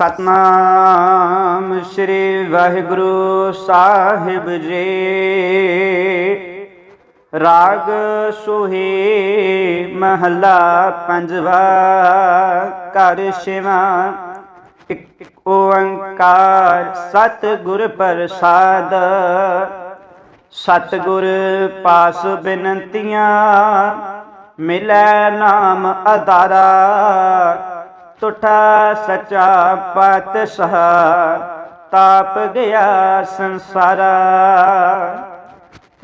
ਸਤਨਾਮ ਸ੍ਰੀ ਵਾਹਿਗੁਰੂ ਸਾਹਿਬ ਜੀ। ਰਾਗ ਸੁਹੇ ਮਹਲਾ ਪੰਜਵਾ, ਘਰ ਸ਼ਿਵਾ ਇਕ ਓੰਕਾਰ ਸਤ ਗੁਰ ਪ੍ਰਸਾਦ। ਸਤ ਗੁਰ ਪਾਸ ਬਿਨੰਤੀਆਂ, ਮਿਲੈ ਨਾਮ ਅਦਾਰਾ ਤੁਠਾ ਸਚਾ ਪਾਤਸ਼ਾਹ, ਤਾਪ ਗਿਆ ਸੰਸਾਰਾ।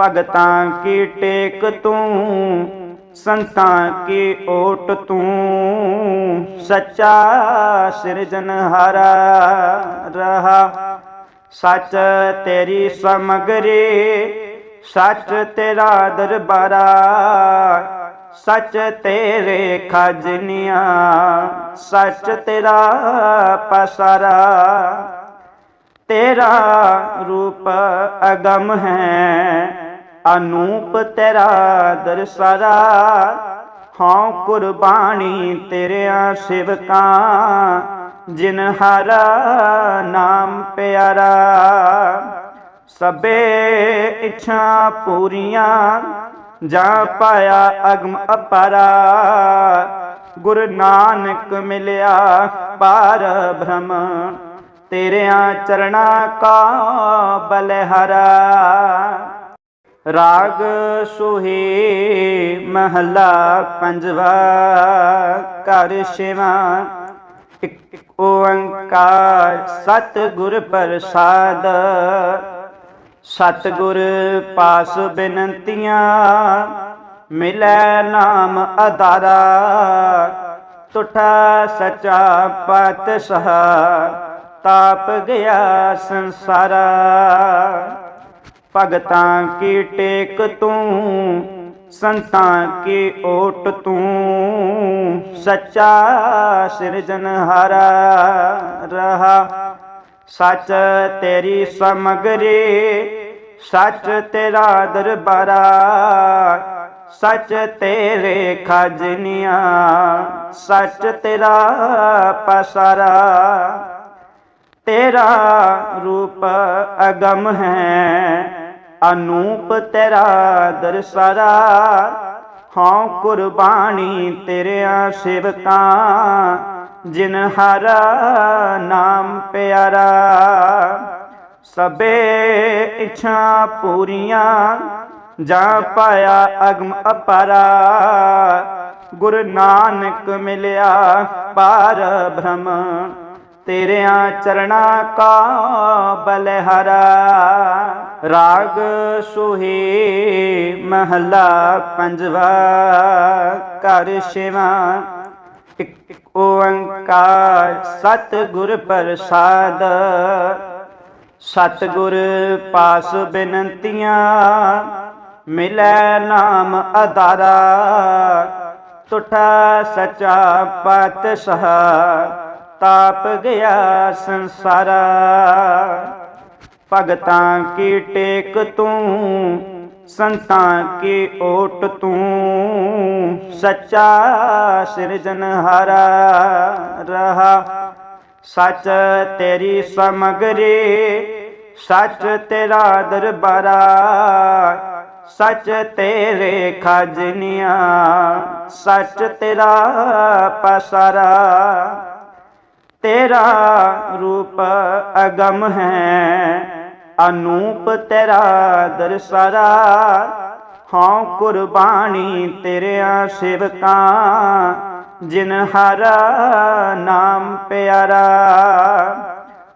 ਭਗਤਾਂ ਕੀ ਟੇਕ ਤੂੰ, ਸੰਤਾਂ ਕੀ ਓਟ ਤੂੰ, ਸੱਚਾ ਸਿਰਜਨਹਾਰਾ ਰਹਾ। ਸੱਚ ਤੇਰੀ ਸਮਗਰੀ, ਸੱਚ ਤੇਰਾ ਦਰਬਾਰਾ ਸੱਚ ਤੇਰੇ ਖਜਨੀਆਂ, ਸੱਚ ਤੇਰਾ ਪਸਾਰਾ। ਤੇਰਾ ਰੂਪ ਅਗਮ ਹੈ, ਅਨੂਪ ਤੇਰਾ ਦਰਸਾਰਾ। ਹਾਂ ਕੁਰਬਾਨੀ ਤੇਰਿਆਂ ਸਿਵਕਾਂ, ਜਿਨ ਹਰਾ ਨਾਮ ਪਿਆਰਾ। ਸਭੇ ਇੱਛਾ ਪੂਰੀਆਂ ਜਾਂ ਪਾਇਆ ਅਗਮ ਅਪਾਰਾ। ਗੁਰੂ ਨਾਨਕ ਮਿਲਿਆ ਪਾਰ ਬ੍ਰਹਮ। ਤੇਰਿਆਂ ਚਰਣਾ ਕਾ ਬਲਹਰਾ। ਰਾਗ ਸੋਹੀ ਮਹਲਾ ਪੰਜਵਾ, ਘਰ ਸ਼ਿਵਾ ਇਕ ਓੰਕਾਰ ਸਤ ਗੁਰ ਪ੍ਰਸਾਦ। ਸਤਗੁਰ ਪਾਸ ਬਿਨੰਤੀਆਂ, ਮਿਲੈ ਨਾਮ ਆਧਾਰਾ ਤੁਠਾ ਸਚਾ ਪਾਤਸ਼ਾਹ, ਤਾਪ ਗਿਆ ਸੰਸਾਰਾ। ਭਗਤਾਂ ਕੀ ਟੇਕ ਤੂੰ, ਸੰਤਾਂ ਕੀ ਓਟ ਤੂੰ। ਸੱਚਾ ਸਿਰਜਨਹਾਰਾ ਰਹਾ। ਸੱਚ ਤੇਰੀ ਸਮਗਰੀ, ਸੱਚ ਤੇਰਾ ਦਰਬਾਰਾ, ਸੱਚ ਤੇਰੇ ਖਜਨੀਆਂ, ਸੱਚ ਤੇਰਾ ਪਸਾਰਾ। ਤੇਰਾ ਰੂਪ ਅਗਮ ਹੈ, ਅਨੂਪ ਤੇਰਾ ਦਰਸਾਰਾ। ਹਾਂ ਕੁਰਬਾਨੀ ਤੇਰਿਆਂ ਸਿਵਕਾਂ ਜਿਨ ਹਰਾ ਨਾਮ ਪਿਆਰਾ, ਸਭੇ ਇੱਛਾ ਪੂਰੀਆਂ, ਜਾ ਪਾਇਆ ਅਗਮ ਅਪਾਰਾ। ਗੁਰੂ ਨਾਨਕ ਮਿਲਿਆ ਪਾਰ ਬ੍ਰਹਮ, ਤੇਰਿਆਂ ਚਰਣਾ ਕਾ ਬਲਹਰਾ। ਰਾਗ ਸੋਹੀ ਮਹਲਾ ਪੰਜਵਾ ਕਰ ਸ਼ਿਵਾ ਓੰਕਾਰ ਸਤਿਗੁਰ ਪ੍ਰਸਾਦ। ਸਤਿਗੁਰ ਪਾਸ ਬਿਨੰਤੀਆਂ, ਮਿਲੈ ਨਾਮ ਆਧਾਰਾ ਤੁਠਾ ਸਚਾ ਪਾਤਸ਼ਾਹ, ਤਾਪ ਗਿਆ ਸੰਸਾਰਾ। ਭਗਤਾਂ ਕੀ ਟੇਕ ਤੂੰ ਸੰਤਾਂ ਕੀ ਓਟ ਤੂੰ? ਸੱਚਾ ਸਿਰਜਨਹਾਰਾ ਰਹਾ। ਸੱਚ ਤੇਰੀ ਸਮਗਰੀ, ਸੱਚ ਤੇਰਾ ਦਰਬਾਰਾ। ਸੱਚ ਤੇਰੇ ਖਜਨੀਆਂ, ਸੱਚ ਤੇਰਾ ਪਸਾਰਾ। ਤੇਰਾ ਰੂਪ ਅਗਮ ਹੈ ਅਨੂਪ ਤੇਰਾ ਦਰਸਾਰਾ ਹਾਂ ਕੁਰਬਾਨੀ ਤੇਰਿਆਂ ਸਿਵਕਾਂ, ਜਿਨ ਹਰਾ ਨਾਮ ਪਿਆਰਾ।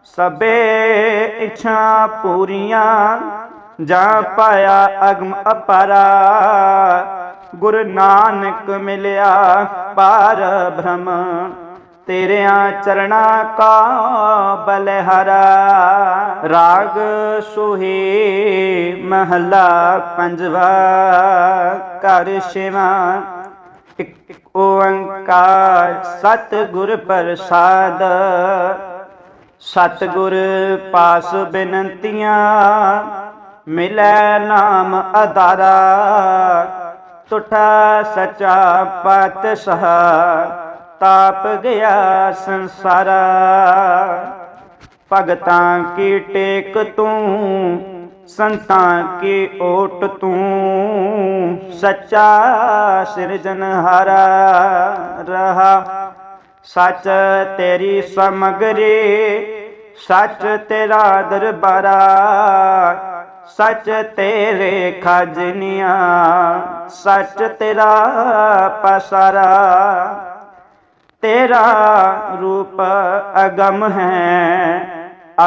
ਸਭੇ ਇੱਛਾ ਪੂਰੀਆਂ, ਜਾ ਪਾਇਆ ਅਗਮ ਅਪਾਰਾ। ਗੁਰੂ ਨਾਨਕ ਮਿਲਿਆ ਪਾਰ ਬ੍ਰਹਮ। ਤੇਰਿਆਂ ਚਰਣਾ ਕਾ ਬਲਹਰਾ ਰਾਗ ਸੁਹੇ ਮਹਲਾ ਪੰਜਵਾ। ਘਰ ਸ਼ਿਵਾ ਇਕ ਓੰਕਾਰ ਸਤ ਗੁਰ ਪ੍ਰਸਾਦ। ਸਤ ਗੁਰ ਪਾਸ ਬਿਨੰਤੀਆਂ, ਮਿਲੈ ਨਾਮ ਆਧਾਰਾ ਤੁਠਾ ਸਚਾ ਪਾਤਸ਼ਾਹ। ਤਾਪ ਗਿਆ ਸੰਸਾਰਾ। ਭਗਤਾਂ ਕੀ ਟੇਕ ਤੂੰ? ਸੰਤਾਂ ਕੀ ਓਟ ਤੂੰ? ਸੱਚਾ ਸਿਰਜਨਹਾਰਾ ਰਹਾ। ਸੱਚ ਤੇਰੀ ਸਮਗਰੀ, ਸੱਚ ਤੇਰਾ ਦਰਬਾਰਾ। ਸੱਚ ਤੇਰੇ ਖਜਨੀਆਂ, ਸੱਚ ਤੇਰਾ ਪਸਾਰਾ। ਤੇਰਾ ਰੂਪ ਅਗਮ ਹੈ,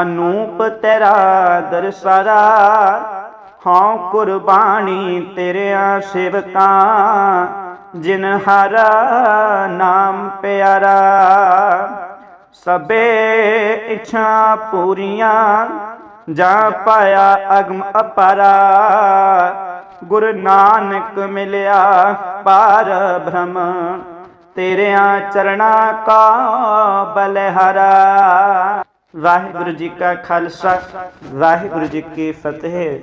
ਅਨੂਪ ਤੇਰਾ ਦਰਸਾਰਾ ਹਾਂ ਕੁਰਬਾਨੀ ਤੇਰਿਆਂ ਸੇਵਕਾਂ, ਜਿਨ ਹਰਾ ਨਾਮ ਪਿਆਰਾ। ਸਬੇ ਇੱਛਾ ਪੂਰੀਆਂ, ਜਾ ਪਾਇਆ ਅਗਮ ਅਪਾਰਾ। ਗੁਰੂ ਨਾਨਕ ਮਿਲਿਆ, ਪਾਰ ਬ੍ਰਹਮ। ਤੇਰਿਆਂ ਚਰਣਾ ਕਾ ਬਲਹਰਾ। ਵਾਹਿਗੁਰੂ ਜੀ ਕਾ ਖਾਲਸਾ ਵਾਹਿਗੁਰੂ ਜੀ ਕੀ ਫਤਿਹ।